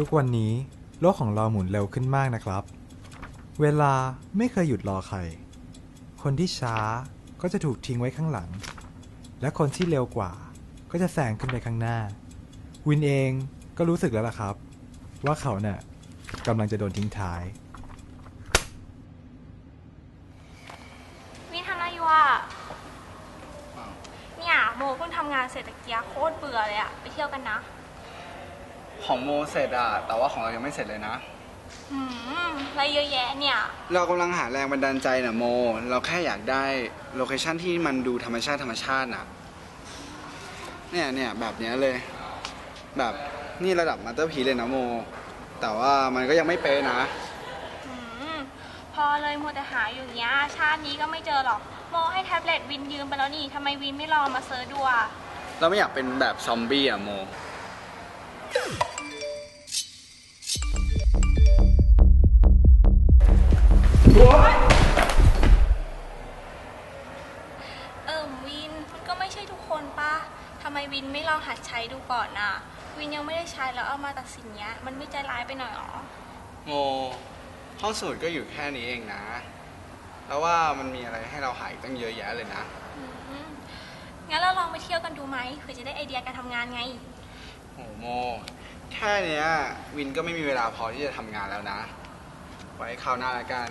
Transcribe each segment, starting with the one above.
ทุกวันนี้โลกของเราหมุนเร็วขึ้นมากนะครับ เวลาไม่เคยหยุดรอใคร คนที่ช้าก็จะถูกทิ้งไว้ข้างหลัง และคนที่เร็วกว่าก็จะแซงขึ้นไปข้างหน้า วินเองก็รู้สึกแล้วล่ะครับ ว่าเขาเน่ะกำลังจะโดนทิ้งท้ายวินทำอะไรอยู่อะ เนี่ยโมเพิ่งทำงานเสร็จตะเกียโคตรเบื่อเลยอะไปเที่ยวกันนะ ของโมเสร็จอะแต่ว่าของเรายังไม่เสร็จเลยนะ หืมอะไรเยอะแยะเนี่ย เรากำลังหาแรงบันดาลใจนะโม เราแค่อยากได้โลเคชั่นที่มันดูธรรมชาติธรรมชาติน่ะ เนี่ยเนี่ยแบบเนี้ยเลย แบบนี่ระดับมาสเตอร์พีเลยนะโม แต่ว่ามันก็ยังไม่เป๊ะนะ หืม พอเลยโมวแต่หาอยู่เนี้ย ชาตินี้ก็ไม่เจอหรอก โมให้แท็บเล็ตวินยืมไปแล้วนี่ทำไมวินไม่ลองมาเซิร์ชดูอะเราไม่อยากเป็นแบบซอมบี้อะโม เอิมวินมันก็ไม่ใช่ทุกคนปะทำไมวินไม่ลองหัดใช้ดูก่อนอะ วินยังไม่ได้ใช้แล้วเอามาตัดสินเนี้ย มันไม่ใจร้ายไปหน่อยหรอ โมห้องสมุดก็อยู่แค่นี้เองนะ แล้วว่ามันมีอะไรให้เราหาอีกตั้งเยอะแยะเลยนะอืมงั้นเราลองไปเที่ยวกันดูไหมเผื่อจะได้ไอเดียการทำงานไงโหโม แค่เนี้ย วินก็ไม่มีเวลาพอที่จะทำงานแล้วนะ ไว้คราวหน้าละกัน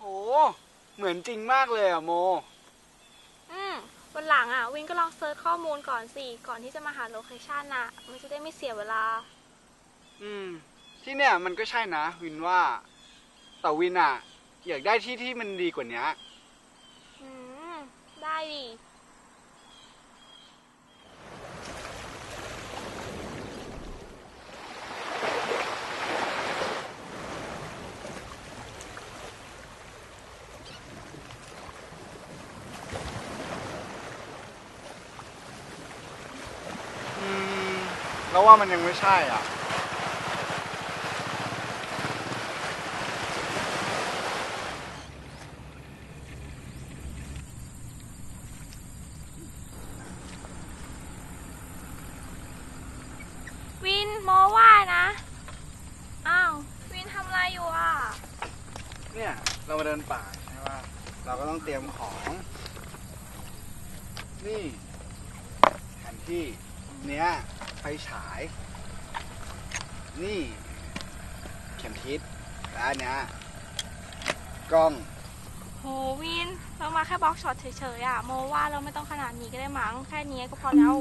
โห เหมือนจริงมากเลยอะโม อืมวันหลังอะ วินก็ลองเซิร์ชข้อมูลก่อนสิ ก่อนที่จะมาหาโลเคชันน่ะ มันจะได้ไม่เสียเวลา อืม ที่เนี่ยมันก็ใช่นะ วินว่า แต่วินอะอยากได้ที่ที่มันดีกว่านี้ อืม ได้ดิ อืม แล้วว่ามันยังไม่ใช่อะ วินโมว่านะ อ้าว วินทำอะไรอยู่อะ เนี่ยเรามาเดินป่าใช่ป่ะเราก็ต้องเตรียมของ นี่แผนที่เนี้ยไฟ ฉาย นี่เข็มทิศและอันเนี้ยกล้อง โหวิน เรามาแค่บล็อกช็อตเฉยๆอะโมว่าเราไม่ต้องขนาดนี้ก็ได้มั้งแค่นี้ก็พอแล้ว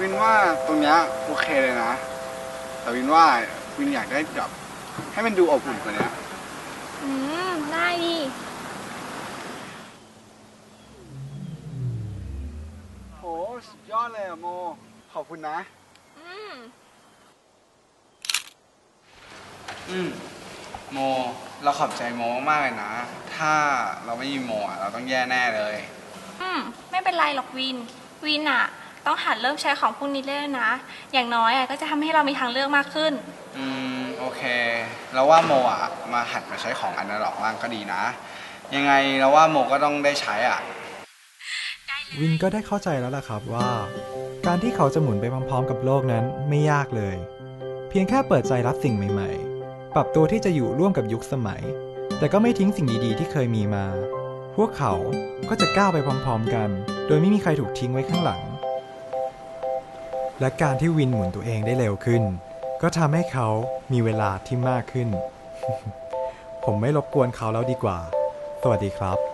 วินว่าตรงเนี้ยโอเคเลยนะ แต่วินว่าวินอยากได้แบบให้มันดูอบอุ่นกว่านี้อืม ได้ดิโหสุดยอดเลยอะโม ขอบคุณนะ อืม อืม โม เราขอบใจโมมากๆเลยนะ ถ้าเราไม่มีโมอะเราต้องแย่แน่เลย อืม ไม่เป็นไรหรอกวิน วินอะ ต้องหัดเริ่มใช้ของพวกนี้เลยนะ อย่างน้อยอะก็จะทำให้เรามีทางเลือกมากขึ้น อืมโอเค เราว่าโมอะมาหัดมาใช้ของอนาล็อกบ้างก็ดีนะ ยังไงเราว่าโมก็ต้องได้ใช้อะ วินก็ได้เข้าใจแล้วล่ะครับว่า การที่เขาจะหมุนไปพร้อมๆกับโลกนั้นไม่ยากเลย เพียงแค่เปิดใจรับสิ่งใหม่ๆ ปรับตัวที่จะอยู่ร่วมกับยุคสมัย แต่ก็ไม่ทิ้งสิ่งดีๆที่เคยมีมา พวกเขาก็จะก้าวไปพร้อมๆกัน โดยไม่มีใครถูกทิ้งไว้ข้างหลัง และการที่วินหมุนตัวเองได้เร็วขึ้น ก็ทำให้เขามีเวลาที่มากขึ้น ผมไม่รบกวนเขาแล้วดีกว่า สวัสดีครับ